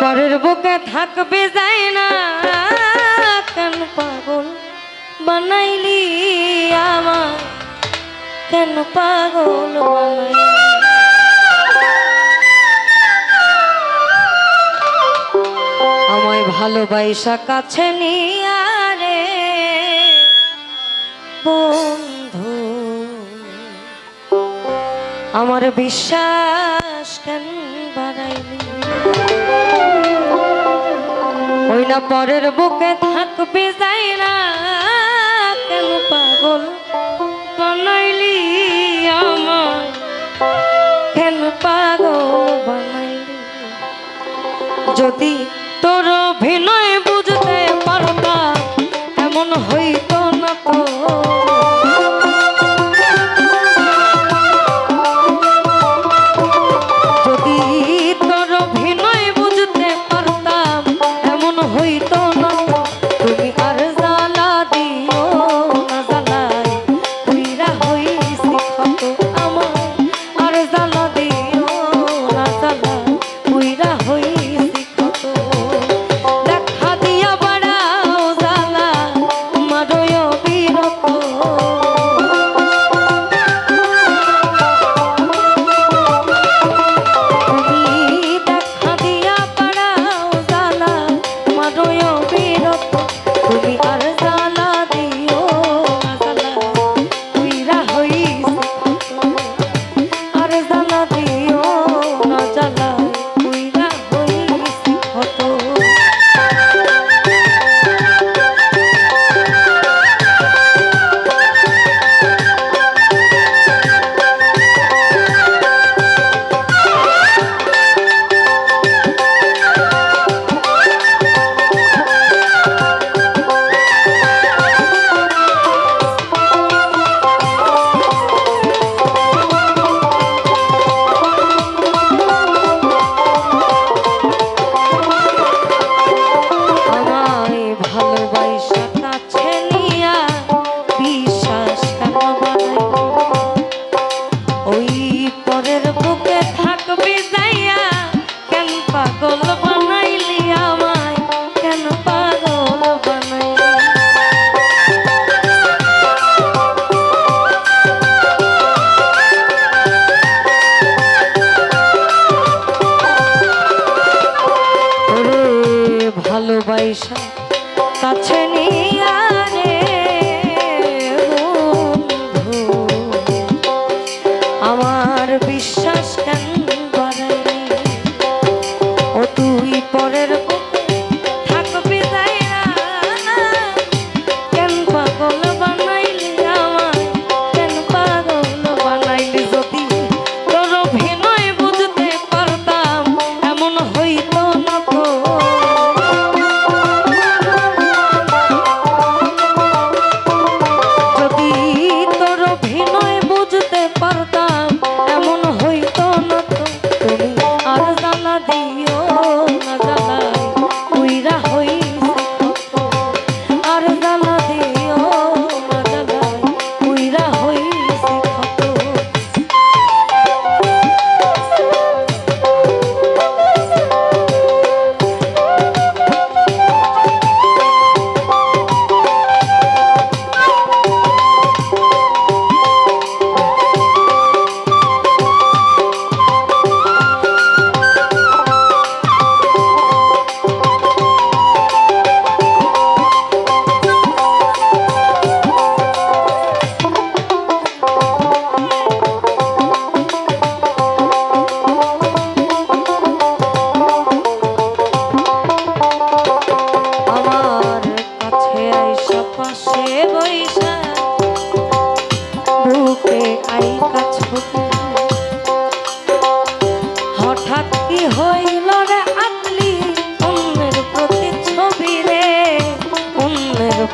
পরের বুকে থাকবে যায় না, কেন পাগল বানাইলি আমার কেন পাগল বানাইলি? আমায় ভালোবাসা কাছে নিয়া রে, বন্ধু। আমার বিশ্বাস পরের বুকে থাকবি যাই না, কেন পাগল বানাইলি আমার কেন পাগল বানাইলি? যদি তোর ভিন্ন রব তুমি